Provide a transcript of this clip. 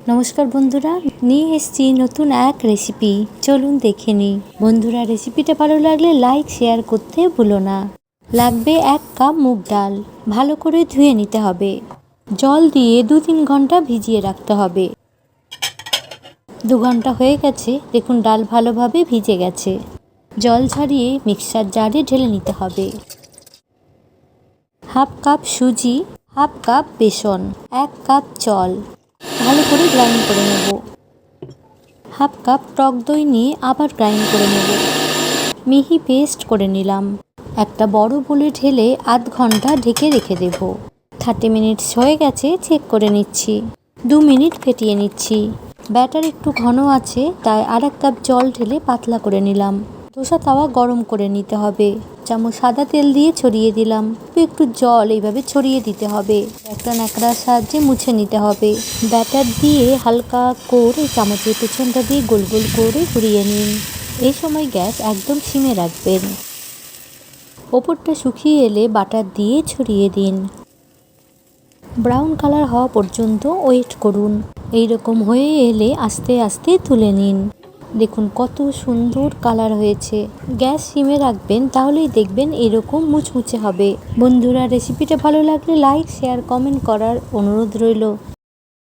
নমস্কার বন্ধুরা, নিয়ে এসেছি নতুন এক রেসিপি চলুন দেখে নিই। বন্ধুরা রেসিপিটা ভালো লাগলে লাইক শেয়ার করতে ভুলো না। লাগবে এক কাপ মুগ ডাল। ভালো করে ধুয়ে নিতে হবে। জল দিয়ে দু তিন ঘণ্টা ভিজিয়ে রাখতে হবে। দু ঘণ্টা হয়ে গেছে। দেখুন, ডাল ভালোভাবে ভিজে গেছে। জল ছাড়িয়ে মিক্সার জারে ঢেলে নিতে হবে। হাফ কাপ সুজি, হাফ কাপ বেসন, এক কাপ জল। ভালো করে গ্রাইন্ড করে নেব। হাফ কাপ টক দই নিয়ে আবার গ্রাইন্ড করে নেব। মিহি পেস্ট করে নিলাম। একটা বড় বলে ঢেলে আধ ঘণ্টা ঢেকে রেখে দেব। থার্টি মিনিটস হয়ে গেছে চেক করে নিচ্ছি। দু মিনিট ফেটিয়ে নিচ্ছি। ব্যাটার একটু ঘন আছে, তাই আর এক কাপ জল ঢেলে পাতলা করে নিলাম। ধোসা তাওয়া গরম করে নিতে হবে। চামচ সাদা তেল দিয়ে ছড়িয়ে দিলাম। একটু জল এইভাবে ছড়িয়ে দিতে হবে। একটা ন্যাকড়ার সাহায্যে মুছে নিতে হবে। ব্যাটার দিয়ে হালকা করে চামচের পেছনটা দিয়ে গোল গোল করে ঘুরিয়ে নিন। এই সময় গ্যাস একদম সিমে রাখবেন। ওপরটা শুকিয়ে এলে বাটার দিয়ে ছড়িয়ে দিন। ব্রাউন কালার হওয়া পর্যন্ত ওয়েট করুন। এই রকম হয়ে এলে আস্তে আস্তে তুলে নিন। দেখুন, কত সুন্দর কালার হয়েছে। গ্যাস সিমে রাখবেন, তাহলেই দেখবেন এরকম মুচমুচে হবে। বন্ধুরা, রেসিপিটা ভালো লাগলে লাইক, শেয়ার, কমেন্ট করার অনুরোধ রইল।